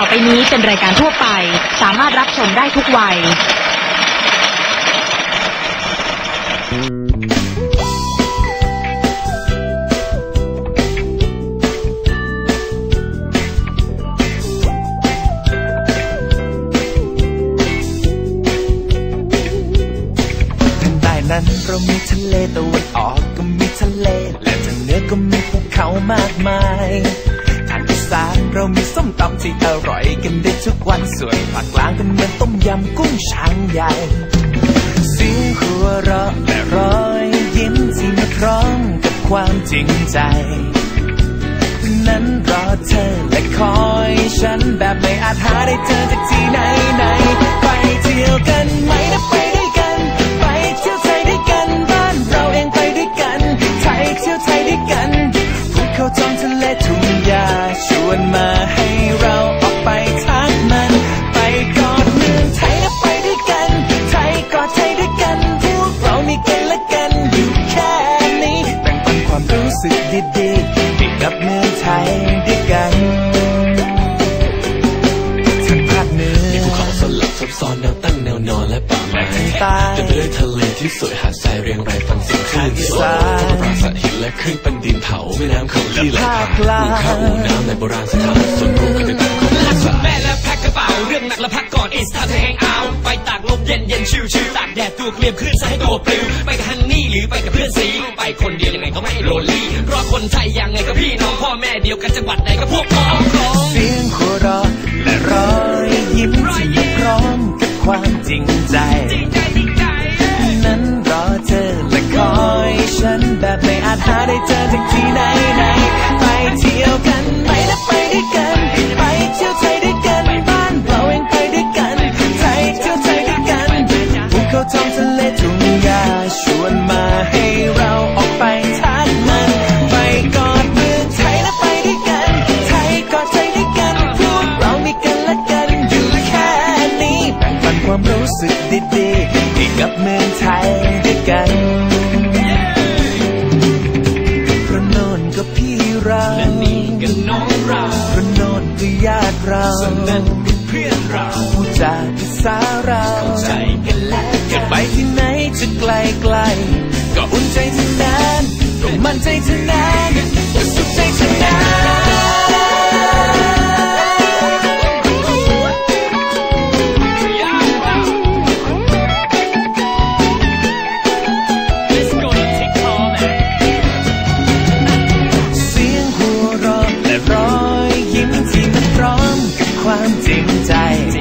ต่อไปนี้เป็นรายการทั่วไป สามารถรับชมได้ทุกวัย ทางใต้นั้นเรามีทะเลตะวันออกก็มีทะเล และทางเหนือก็มีภูเขามากมาย มีส้มตำที่อร่อยกันได้ทุกวันส่วนภาคกลางก็เหมือนต้มยำกุ้งช้างใหญ่เสียงหัวเราะและรอยยิ้มที่มาพร้อมกับความจริงใจ นั้นรอเธอและคอยฉันแบบไม่อาจหาได้เจอจากที่ไหนไหนไปเที่ยวกันไหมนะไป สึกดีๆให้กับเมืองไทยด้วยกันทางภาคเหนือมีภูเขาสลับซับซ้อนแนวตั้งแนวนอนและป่าไม้ทางใต้เต็มไปด้วยทะเลที่สวยหาดทรายเรียงรายฟังเสียงคลื่นอีสสาดนปราสาทหินและคลื่นเป็นดินเผาแม่น้ำเขาที่ไหลผ่านภาคกลางภูเขาอูน้ำในโบราณสถานส่วนรวมกันเป็นของภาษาแม่และแพ็คกระเป๋าเรื่องหนักและพักก่อน it's time to hang out ไปตากลมเย็นเย็นชิวชิวตากแดดตัวเกลียมคลื่นซะให้ตัวปลิวไปกับฮันนี่หรือไปกับเพื่อน ก็ไม่โรลลี่เพราะคนไทยยังไงก็พี่น้องพ่อแม่เดียวกันจังหวัดไหนก็พวกพ้องน้องเสียงหัวเราะและรอยยิ้มที่มาพร้อมกับความจริงใจนั้นรอเธอและคอยฉันแบบไม่อาจหาได้เจอจากที่ไหนไหนๆไปเที่ยว สึกดีๆให้กับเมืองไทยด้วยกันเพราะโน่นก็พี่เราและนี่ก็น้องเราเพราะโน่นก็ญาติเราส่วนนั้นก็เพื่อนเราผู้จาภาษาเราใจกันและกัจะนไปที่ไหนจะไกลไกลๆก็อุ่นใจทั้งนั้นก็มั่นใจทั้งนั้นว่าสุข 很精彩